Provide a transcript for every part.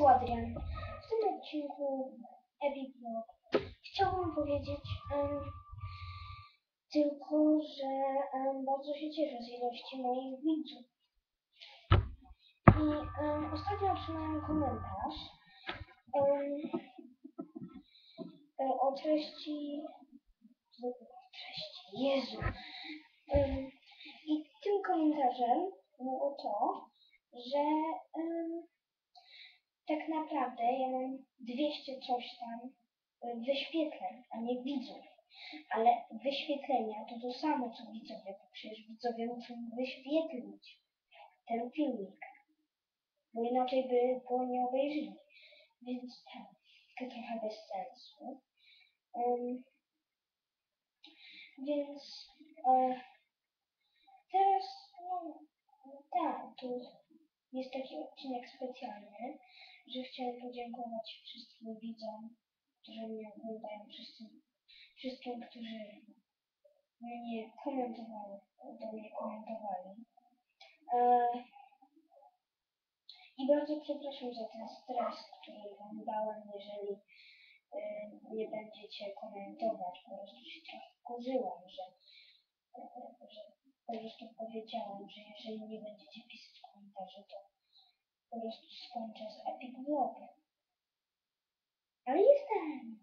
em, w tym odcinku Epic Vlog chciałam powiedzieć em, tylko, że em, bardzo się cieszę z ilości moich widzów. I em, ostatnio otrzymałem komentarz e, o treści o treści, Jezu. Em, I tym komentarzem było to, że em, tak naprawdę ja mam 200 coś tam e, wyświetleń, a nie widzów. Ale wyświetlenia to to samo co widzowie, bo przecież widzowie muszą wyświetlić ten filmik, bo inaczej by go nie obejrzeli. Więc tak, to trochę bez sensu. Em, więc e, teraz, no, tak, to jest taki odcinek specjalny, że chciałem podziękować wszystkim widzom, którzy mnie oglądają, wszystkim, wszystkim którzy mnie komentowali, do mnie komentowali. E, I bardzo przepraszam za ten stres, który wam dałem, jeżeli e, nie będziecie komentować. Po prostu się trochę wkurzyłam, że, e, że po prostu powiedziałam, że jeżeli nie będziecie pisać komentarzy, to po prostu skończę z Vlogiem. Ale jestem!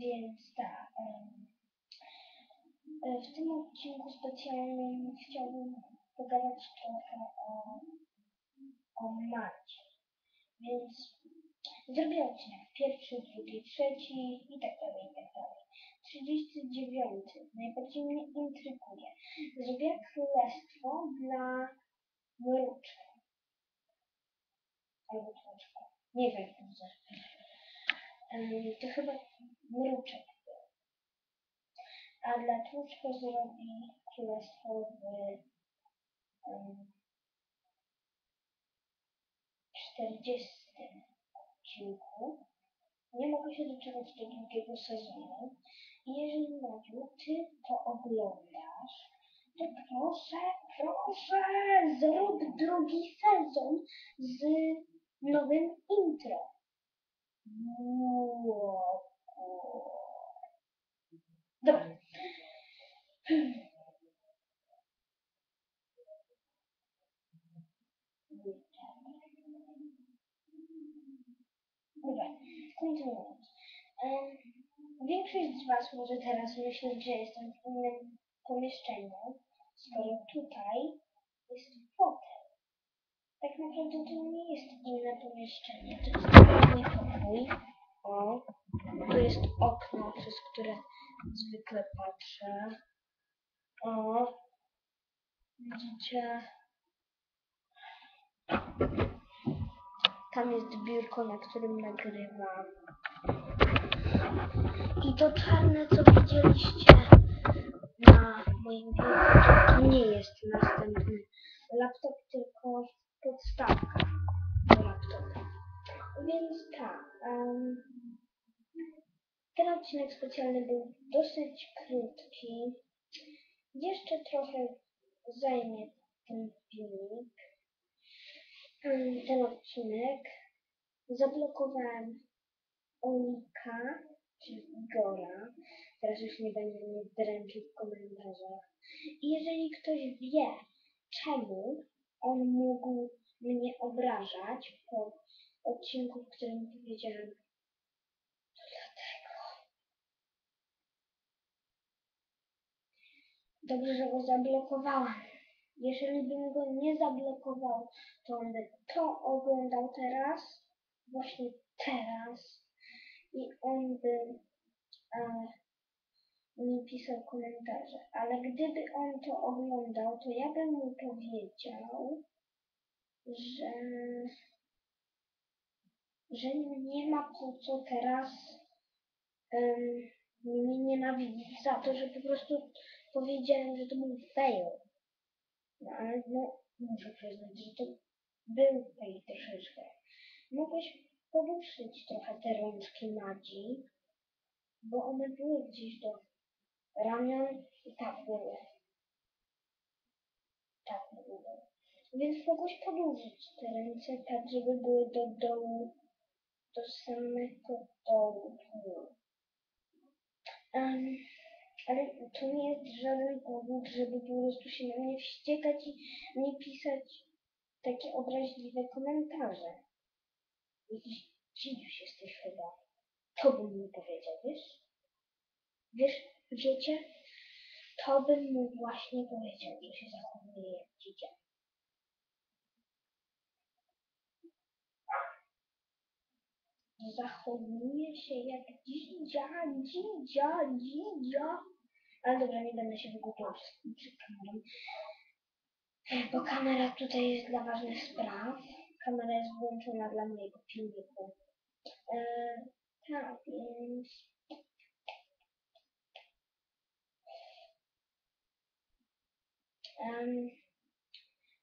Więc tak. e, W tym odcinku specjalnym chciałbym pogadać trochę o, o Marcie. Więc zrobię odcinek pierwszy, drugi, trzeci i tak dalej, i tak dalej. 39. Najbardziej mnie intryguje. Zrobię królestwo dla mruczka. Albo tłuczka. Nie wiem, to chyba mruczek. A dla tłuczka zrobi królestwo w em, 40 odcinku. Nie mogę się doczekać do drugiego sezonu. I jeżeli Madziu, ty to oglądasz, to proszę, proszę, zrób drugi sezon z nowym intro. Dobra. Dobra, kontynuując. Większość z Was może teraz myśleć, że jestem w innym pomieszczeniu, skoro tutaj jest fotel. Tak naprawdę to nie jest inne pomieszczenie, to jest mój pokój. O, tu jest okno, przez które zwykle patrzę. O, widzicie? Tam jest biurko, na którym nagrywam. I to czarne, co widzieliście na moim biurku, to nie jest następny laptop, tylko podstawka do laptopa. Więc tak, em, ten odcinek specjalny był dosyć krótki. Jeszcze trochę zajmie ten filmik, em, ten odcinek. Zablokowałem Olika, czyli Igora. Teraz już nie będzie mnie dręczył w komentarzach. I jeżeli ktoś wie, czemu on mógł mnie obrażać po odcinku, w którym powiedziałem, to dlatego. Dobrze, że go zablokowałem. Jeżeli bym go nie zablokował, to on by to oglądał teraz, właśnie teraz i on by e, mi pisał komentarze. Ale gdyby on to oglądał, to ja bym mu powiedział, że, że nie ma po co teraz um, mnie nienawidzić za to, że po prostu powiedziałem, że to był fail. No ale no, muszę przyznać, że to był fail troszeczkę. Mogłeś poruszyć trochę te rączki Madzi, bo one były gdzieś do ramion i tak były. Tak były. Więc mogłeś podłużyć te ręce tak, żeby były do dołu do samego dołu. Um, ale to nie jest żaden powód, żeby po prostu się na mnie wściekać i nie pisać takie obraźliwe komentarze. Jakiś dzidziuś jesteś chyba. To bym mu powiedział, wiesz? Wiesz, wiecie? To bym mu właśnie powiedział, że się zachowuje jak dzieciak. Zachowuje się jak dzidzia, dzidzia, dzidzia. Ale dobra, nie będę się wygłupiał przed, kamerą. Bo kamera tutaj jest dla ważnych spraw. Kamera jest włączona dla mojego filmiku. E, tak, więc... Em,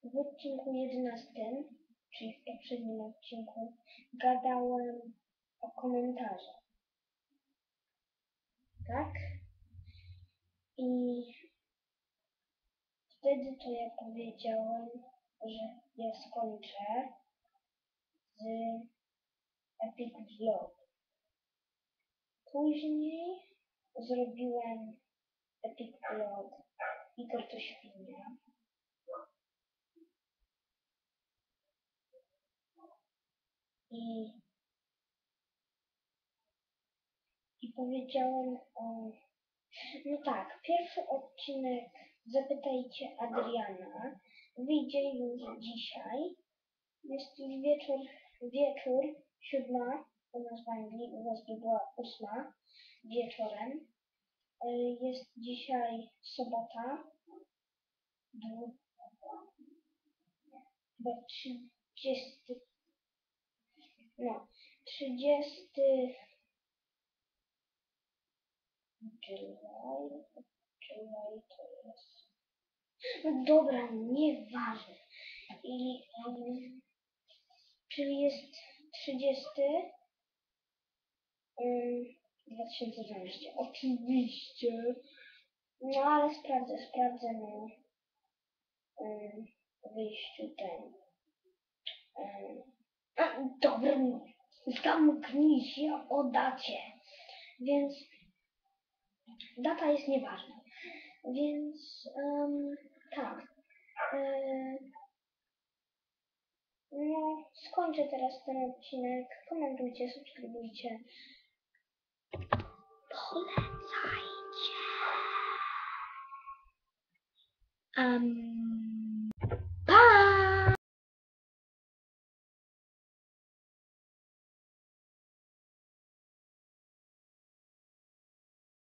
w odcinku 11, czyli w poprzednim odcinku, gadałem o komentarzach. Tak? I wtedy to ja powiedziałem, że ja skończę z Epic Vlog. Później zrobiłem Epic Vlog Igor to świnia. I, I powiedziałem o... No tak, pierwszy odcinek Zapytajcie Adriana wyjdzie już dzisiaj. Jest już wieczór, wieczór, siódma, u nas w Anglii, u was by była ósma wieczorem. Y, Jest dzisiaj sobota, chyba 30, no, 30 July, July to jest, no dobra, nieważne. I, um, czyli jest 30 um, 2012, oczywiście. No ale sprawdzę, sprawdzę na um, wyjściu ten. Um, a, dobra, zamknij się o dacie. Więc data jest nieważna. Więc um, tak. E, no, skończę teraz ten odcinek. Komentujcie, subskrybujcie.